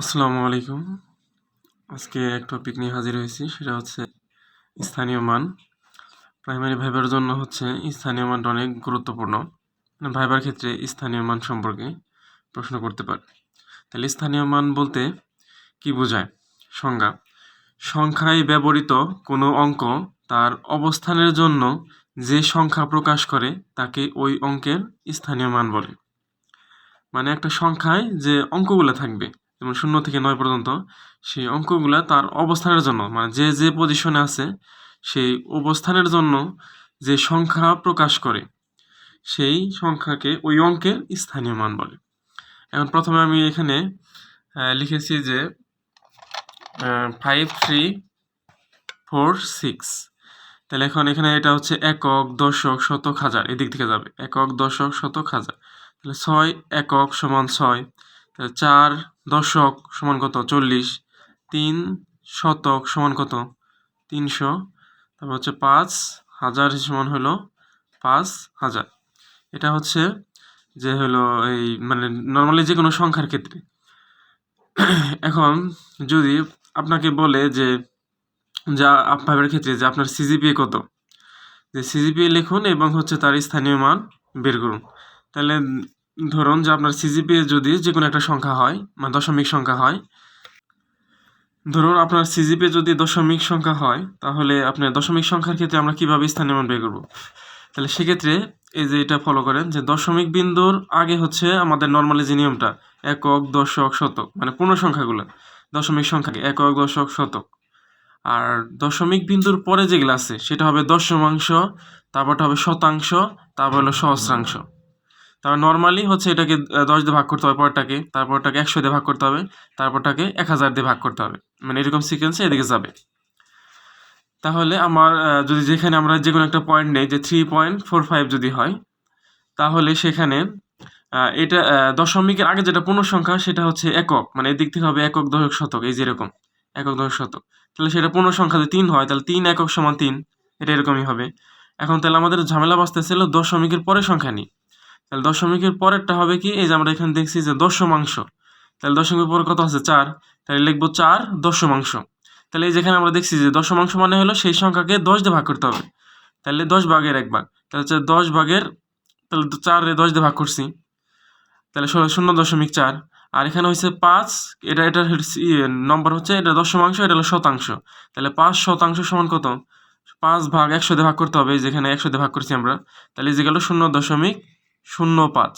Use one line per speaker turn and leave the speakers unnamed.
আসসালামু আলাইকুম। আজকে এক টপিক নিয়ে হাজির হয়েছি, সেটা হচ্ছে স্থানীয় মান। প্রাইমারি ভাইবার জন্য হচ্ছে স্থানীয় মানটা অনেক গুরুত্বপূর্ণ। মানে ভাইবার ক্ষেত্রে স্থানীয় মান সম্পর্কে প্রশ্ন করতে পারে। তাহলে স্থানীয় মান বলতে কি বোঝায়? সংজ্ঞা, সংখ্যায় ব্যবহৃত কোনো অঙ্ক তার অবস্থানের জন্য যে সংখ্যা প্রকাশ করে তাকে ওই অঙ্কের স্থানীয় মান বলে। মানে একটা সংখ্যায় যে অঙ্কগুলো থাকবে যেমন শূন্য থেকে নয় পর্যন্ত, সেই অঙ্কগুলা তার অবস্থানের জন্য মানে যে যে পজিশনে আছে, সেই অবস্থানের জন্য যে সংখ্যা প্রকাশ করে, সেই সংখ্যাকে ওই অঙ্কের স্থানীয় মান বলে। এখন প্রথমে আমি এখানে লিখেছি যে ফাইভ থ্রি ফোর সিক্স তাহলে এখন এখানে এটা হচ্ছে একক, দশক, শতক, হাজার, এদিক থেকে যাবে। একক, দশক, শতক, হাজার। তাহলে ছয়, একক সমান ছয়। চার দশক সমান কত? চল্লিশ। তিন শতক সমান কত? তিনশো। তারপর হচ্ছে পাঁচ হাজার সমান হলো পাঁচ হাজার। এটা হচ্ছে যে হলো এই মানে নর্মালি যে কোনো সংখ্যার ক্ষেত্রে। এখন যদি আপনাকে বলে যে, যা আপনার ক্ষেত্রে যে আপনার সিজিপিএ কত? যে সিজিপিএ লিখুন এবং হচ্ছে তার স্থানীয় মান বের করুন। তাহলে ধরুন যে আপনার সিজিপিএ যদি যে কোনো একটা সংখ্যা হয় মানে দশমিক সংখ্যা হয়, ধরুন আপনার সিজিপিএ যদি দশমিক সংখ্যা হয়, তাহলে আপনার দশমিক সংখ্যার ক্ষেত্রে আমরা কীভাবে স্থানীয় মান বের করব? তাহলে সেক্ষেত্রে এই যে এটা ফলো করেন যে দশমিক বিন্দুর আগে হচ্ছে আমাদের নর্মালি যে নিয়মটা, একক, দশক, শতক মানে পূর্ণ সংখ্যাগুলো, দশমিক সংখ্যাকে একক, দশক, শতক। আর দশমিক বিন্দুর পরে যেগুলো আছে, সেটা হবে দশমাংশ, তারপরটা হবে শতাংশ, তারপর হলো সহস্রাংশ। তারপর নর্মালি হচ্ছে এটাকে দশ দিয়ে ভাগ করতে হবে পরেরটাকে, তারপরটাকে একশো দিয়ে ভাগ করতে হবে, তারপরটাকে এক হাজার দিয়ে ভাগ করতে হবে। মানে এরকম সিকোয়েন্সে এদিকে যাবে। তাহলে আমার যদি যেখানে আমরা যে কোনো একটা পয়েন্ট নেই, যে থ্রি পয়েন্ট ফোর ফাইভ যদি হয়, তাহলে সেখানে এটা দশমিকের আগে যেটা পূর্ণ সংখ্যা সেটা হচ্ছে একক। মানে এদিক থেকে হবে একক দশক শতক, এই যেরকম একক দশক শতক। তাহলে সেটা পূর্ণ সংখ্যা যদি তিন হয়, তাহলে তিন একক সমান তিন, এটা এরকমই হবে। এখন তাহলে আমাদের ঝামেলা বাঁচতেছিল দশমিকের পরের সংখ্যা নিয়ে। তাহলে দশমিকের পরেরটা হবে কি? এই যে আমরা এখানে দেখছি যে দশমাংশ। তাহলে দশমিকের পরে কত আছে চার। তাহলে লিখব চার দশমাংশ। তাহলে এই যেখানে আমরা দেখছি যে দশমাংশ মানে হলো সেই সংখ্যাকে দশ দিয়ে ভাগ করতে হবে। তাহলে দশ ভাগের এক ভাগ। তাহলে হচ্ছে দশ ভাগের তাহলে চারে দশ দিয়ে ভাগ করছি। তাহলে শূন্য দশমিক চার। আর এখানে হচ্ছে পাঁচ, এটা এটার নম্বর হচ্ছে এটা দশমাংশ, এটা হলো শতাংশ। তাহলে পাঁচ শতাংশ সমান কত? পাঁচ ভাগ একশো দিয়ে ভাগ করতে হবে। যেখানে একশো দিয়ে ভাগ করছি আমরা। তাহলে যে গেল শূন্য দশমিক শূন্য পাঁচ।